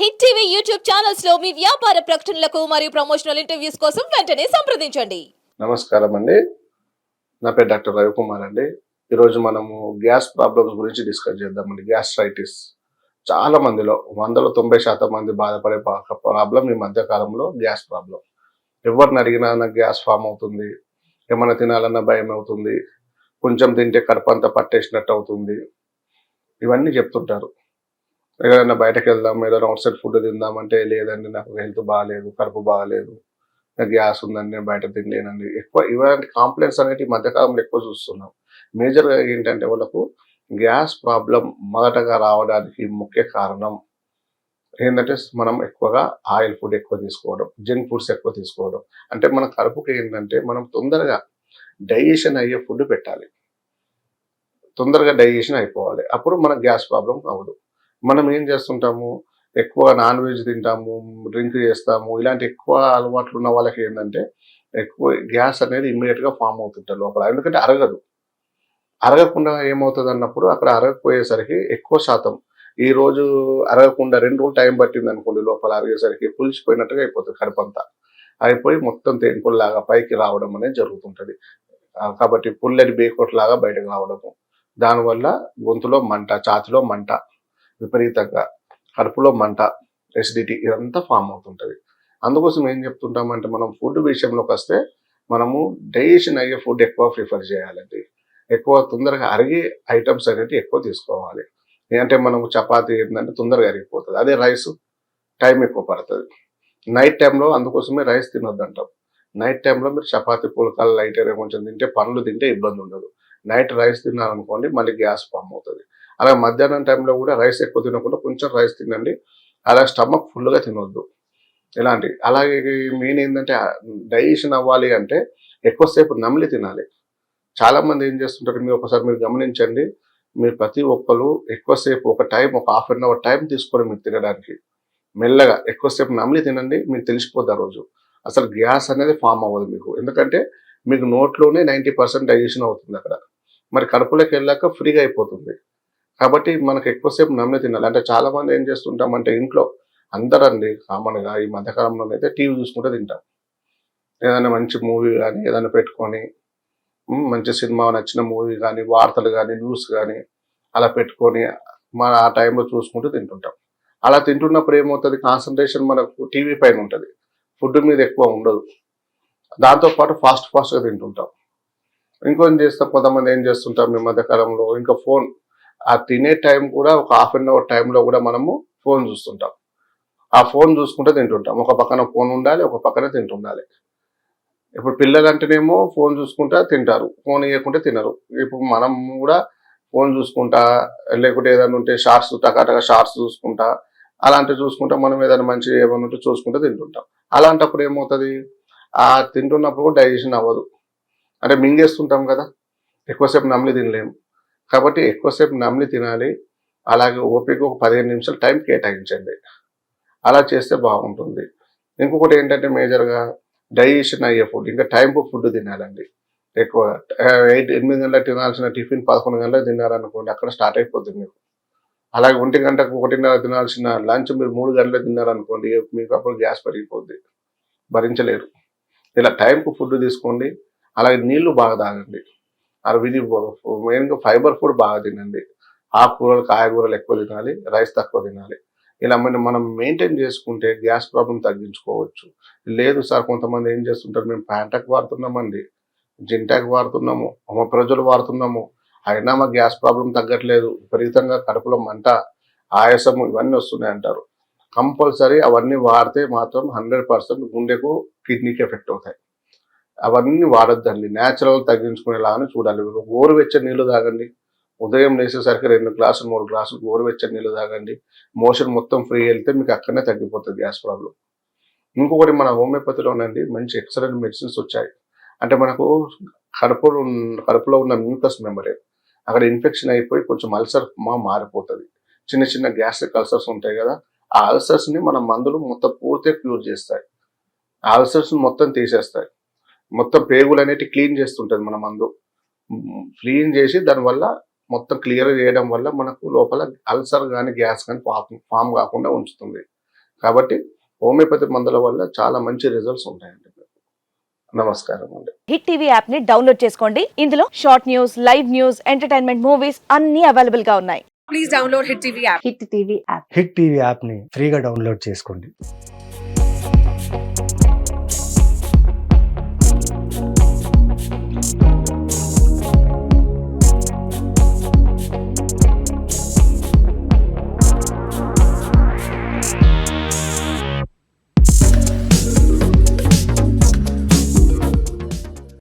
Hit TV YouTube ఛానల్స్లో మీ వ్యాపార ప్రకటనలకు మరియు ప్రమోషనల్ ఇంటర్వ్యూస్ కోసం వెంటనే సంప్రదించండి. నమస్కారం అండి. నా పేరు డాక్టర్ రవికుమార్ అండి. ఈరోజు మనము గ్యాస్ ప్రాబ్లమ్స్ గురించి డిస్కస్ చేద్దామండి. గ్యాస్ట్రైటిస్. చాలా మందిలో వందలో తొంభై శాతం మంది బాధపడే ప్రాబ్లం ఈ మధ్యకాలంలో గ్యాస్ ప్రాబ్లం. ఎవరిని అడిగినా నాకు గ్యాస్ ఫామ్ అవుతుంది. ఏమైనా తినాలన్న భయం అవుతుంది. కొంచెం తింటే కడుపు అంతా పట్టేసినట్టు అవుతుంది. ఇవన్నీ చెప్తుంటారు. ఎక్కడైనా బయటకు వెళ్దాం ఏదైనా అవుట్ సైడ్ ఫుడ్ తిందామంటే లేదండి నాకు హెల్త్ బాగాలేదు కడుపు బాగాలేదు నాకు గ్యాస్ ఉందండి నేను బయట తినలేనండి. ఎక్కువ ఇలాంటి కాంప్లైంట్స్ అనేవి ఈ మధ్యకాలంలో ఎక్కువ చూస్తున్నాం. మేజర్గా ఏంటంటే వాళ్ళకు గ్యాస్ ప్రాబ్లం మొదటగా రావడానికి ముఖ్య కారణం ఏంటంటే మనం ఎక్కువగా ఆయిల్ ఫుడ్ ఎక్కువ తీసుకోవడం జంక్ ఫుడ్స్ ఎక్కువ తీసుకోవడం. అంటే మన కడుపుకి ఏంటంటే మనం తొందరగా డైజెషన్ అయ్యే ఫుడ్ పెట్టాలి. తొందరగా డైజెషన్ అయిపోవాలి. అప్పుడు మన గ్యాస్ ప్రాబ్లం అవ్వదు. మనం ఏం చేస్తుంటాము? ఎక్కువ నాన్ వెజ్ తింటాము డ్రింక్ చేస్తాము. ఇలాంటి ఎక్కువ అలవాట్లు ఉన్న వాళ్ళకి ఏంటంటే ఎక్కువ గ్యాస్ అనేది ఇమ్మీడియట్గా ఫామ్ అవుతుంటారు లోపల. ఎందుకంటే అరగదు. అరగకుండా ఏమవుతుంది అన్నప్పుడు అక్కడ అరగకపోయేసరికి ఎక్కువ శాతం ఈ రోజు అరగకుండా రెండు రోజులు టైం పట్టింది అనుకోండి లోపల అరిగేసరికి పులిచిపోయినట్టుగా అయిపోతుంది కడుపంతా. అయిపోయి మొత్తం తేనిపుల్లాగా పైకి రావడం అనేది జరుగుతుంటుంది. కాబట్టి పుల్లటి బేకోట్లాగా బయటకు రావడము. దానివల్ల గొంతులో మంట ఛాతిలో మంట విపరీతంగా కడుపులో మంట ఎసిడిటీ ఇదంతా ఫామ్ అవుతుంటుంది. అందుకోసం ఏం చెప్తుంటామంటే మనం ఫుడ్ విషయంలోకి వస్తే మనము డైజెషన్ అయ్యే ఫుడ్ ఎక్కువ ప్రిఫర్ చేయాలండి. ఎక్కువ తొందరగా అరిగే ఐటమ్స్ అనేవి ఎక్కువ తీసుకోవాలి. అంటే మనము చపాతీ ఏంటంటే తొందరగా అరిగిపోతుంది. అదే రైస్ టైం ఎక్కువ పడుతుంది. నైట్ టైంలో అందుకోసమే రైస్ తినొద్దు అంటాం నైట్ టైంలో మీరు చపాతీ పులకాలు లైట్ ఏరియా కొంచెం తింటే పండ్లు తింటే ఇబ్బంది ఉండదు. నైట్ రైస్ తిన్నారనుకోండి మళ్ళీ గ్యాస్ ఫామ్ అవుతుంది. అలాగే మధ్యాహ్నం టైంలో కూడా రైస్ ఎక్కువ తినకుండా కొంచెం రైస్ తినండి. అలాగే స్టమక్ ఫుల్గా తినొద్దు. ఇలాంటి అలాగే మెయిన్ ఏంటంటే డైజెషన్ అవ్వాలి అంటే ఎక్కువసేపు నమిలి తినాలి. చాలామంది ఏం చేస్తుంటారు మీరు ఒకసారి మీరు గమనించండి. మీరు ప్రతి ఒక్కరు ఎక్కువసేపు ఒక టైం ఒక హాఫ్ అన్ అవర్ టైం తీసుకొని మీరు తినడానికి. మెల్లగా ఎక్కువసేపు నమిలి తినండి మీకు తెలిసిపోద్ది ఆ రోజు. అసలు గ్యాస్ అనేది ఫామ్ అవ్వదు మీకు. ఎందుకంటే మీకు నోట్లోనే నైంటీ పర్సెంట్ డైజెషన్ అవుతుంది అక్కడ. మరి కడుపులోకి వెళ్ళాక ఫ్రీగా అయిపోతుంది. కాబట్టి మనకు ఎక్కువసేపు నమ్మే తినాలి. అంటే చాలా మంది ఏం చేస్తుంటామంటే ఇంట్లో అందరండి కామన్గా ఈ మధ్యకాలంలో అయితే టీవీ చూసుకుంటే తింటాం. ఏదైనా మంచి మూవీ కానీ ఏదైనా పెట్టుకొని మంచి సినిమా నచ్చిన మూవీ కానీ వార్తలు కానీ న్యూస్ కానీ అలా పెట్టుకొని మన ఆ టైంలో చూసుకుంటూ తింటుంటాం. అలా తింటున్నప్పుడు ఏమవుతుంది? కాన్సన్ట్రేషన్ మనకు టీవీ పైన ఉంటుంది. ఫుడ్ మీద ఎక్కువ ఉండదు. దాంతోపాటు ఫాస్ట్ ఫాస్ట్గా తింటుంటాం. ఇంకొంచెం చేస్తాం కొంతమంది ఏం చేస్తుంటాం ఈ మధ్యకాలంలో ఇంకా ఫోన్ ఆ తినే టైం కూడా ఒక హాఫ్ అన్ అవర్ టైంలో కూడా మనము ఫోన్ చూస్తుంటాం. ఆ ఫోన్ చూసుకుంటే తింటుంటాం. ఒక పక్కన ఫోన్ ఉండాలి ఒక పక్కన తింటుండాలి. ఇప్పుడు పిల్లలు అంటేనేమో ఫోన్ చూసుకుంటా తింటారు. ఫోన్ ఇవ్వకుంటే తినరు. ఇప్పుడు మనం కూడా ఫోన్ చూసుకుంటా లేకుంటే ఏదైనా ఉంటే షార్ట్స్ టకాటగా షార్ట్స్ చూసుకుంటా అలాంటివి చూసుకుంటా మనం ఏదైనా మంచి ఏమైనా ఉంటే చూసుకుంటూ తింటుంటాం. అలాంటప్పుడు ఏమవుతుంది? ఆ తింటున్నప్పుడు కూడా డైజెషన్ అవ్వదు. అంటే మింగేస్తుంటాం కదా. ఎక్కువసేపు నమ్మి తినలేము. కాబట్టి ఎక్కువసేపు నమిలి తినాలి. అలాగే ఓపిక ఒక పదిహేను నిమిషాలు టైం కేటాయించండి. అలా చేస్తే బాగుంటుంది. ఇంకొకటి ఏంటంటే మేజర్గా డైజెషన్ అయ్యే ఫుడ్ ఇంకా టైంకు ఫుడ్ తినాలండి. ఎక్కువ ఎయిట్ ఎనిమిది గంటలకు తినాల్సిన టిఫిన్ పదకొండు గంటలకు తిన్నారనుకోండి అక్కడ స్టార్ట్ అయిపోతుంది మీకు. అలాగే ఒంటి గంటకు ఒకటిన్నర తినాల్సిన లంచ్ మీరు మూడు గంటలకు తిన్నారనుకోండి మీకు అప్పుడు గ్యాస్ పెరిగిపోద్ది. భరించలేరు. ఇలా టైంకు ఫుడ్ తీసుకోండి. అలాగే నీళ్ళు బాగా తాగండి. అవి మెయిన్గా ఫైబర్ ఫుడ్ బాగా తినండి. ఆకుకూరలు కాయగూరలు ఎక్కువ తినాలి రైస్ తక్కువ తినాలి. ఇలా మనం మనం మెయింటైన్ చేసుకుంటే గ్యాస్ ప్రాబ్లం తగ్గించుకోవచ్చు. లేదు సార్ కొంతమంది ఏం చేస్తుంటారు మేము ప్యాంటాక్ వాడుతున్నామండి జింటాక్ వాడుతున్నాము ప్రజలు వాడుతున్నాము. అయినా మా గ్యాస్ ప్రాబ్లం తగ్గట్లేదు విపరీతంగా కడుపులో మంట ఆయాసము ఇవన్నీ వస్తున్నాయి అంటారు. కంపల్సరీ అవన్నీ వాడితే మాత్రం హండ్రెడ్ పర్సెంట్ గుండెకు కిడ్నీకి ఎఫెక్ట్ అవుతాయి. అవన్నీ వాడొద్దండి. న్యాచురల్ తగ్గించుకునేలాగానే చూడాలి. గోరువెచ్చని నీళ్ళు తాగండి. ఉదయం లేచేసరికి రెండు గ్లాసులు మూడు గ్లాసులు గోరువెచ్చని నీళ్ళు తాగండి. మోషన్ మొత్తం ఫ్రీ వెళ్తే మీకు అక్కడనే తగ్గిపోతుంది గ్యాస్ ప్రాబ్లం ఇంకొకటి మన హోమియోపతిలోనండి మంచి ఎక్సలెంట్ మెడిసిన్స్ వచ్చాయి. అంటే మనకు కడుపులో ఉన్న- కడుపులో ఉన్న మ్యూకస్ మెమరీ అక్కడ ఇన్ఫెక్షన్ అయిపోయి కొంచెం అల్సర్ మా మారిపోతుంది. చిన్న చిన్న గ్యాస్ట్రిక్ అల్సర్స్ ఉంటాయి కదా ఆ అల్సర్స్ని మన మందులు మొత్తం పూర్తిగా క్యూర్ చేస్తాయి. ఆ అల్సర్స్ మొత్తం తీసేస్తాయి. మొత్తం పేగులు అనేటి క్లీన్ చేస్తుంటది మన మందు. క్లీన్ చేసి దానివల్ల మొత్తం క్లియర్ చేయడం వల్ల మనకు లోపల అల్సర్ కానీ గ్యాస్ కానీ ఫామ్ కాకుండా ఉంచుతుంది. కాబట్టి హోమియోపతి మందుల వల్ల చాలా మంచి రిజల్ట్స్ ఉంటాయండి. నమస్కారం అండి. హిట్ టీవీ యాప్ని డౌన్లోడ్ చేసుకోండి. ఇందులో short news live news entertainment movies అన్ని అవైలబుల్గా ఉన్నాయి. please download Hit TV app. Hit TV app. Hit TV యాప్ని ఫ్రీగా డౌన్లోడ్ చేసుకోండి.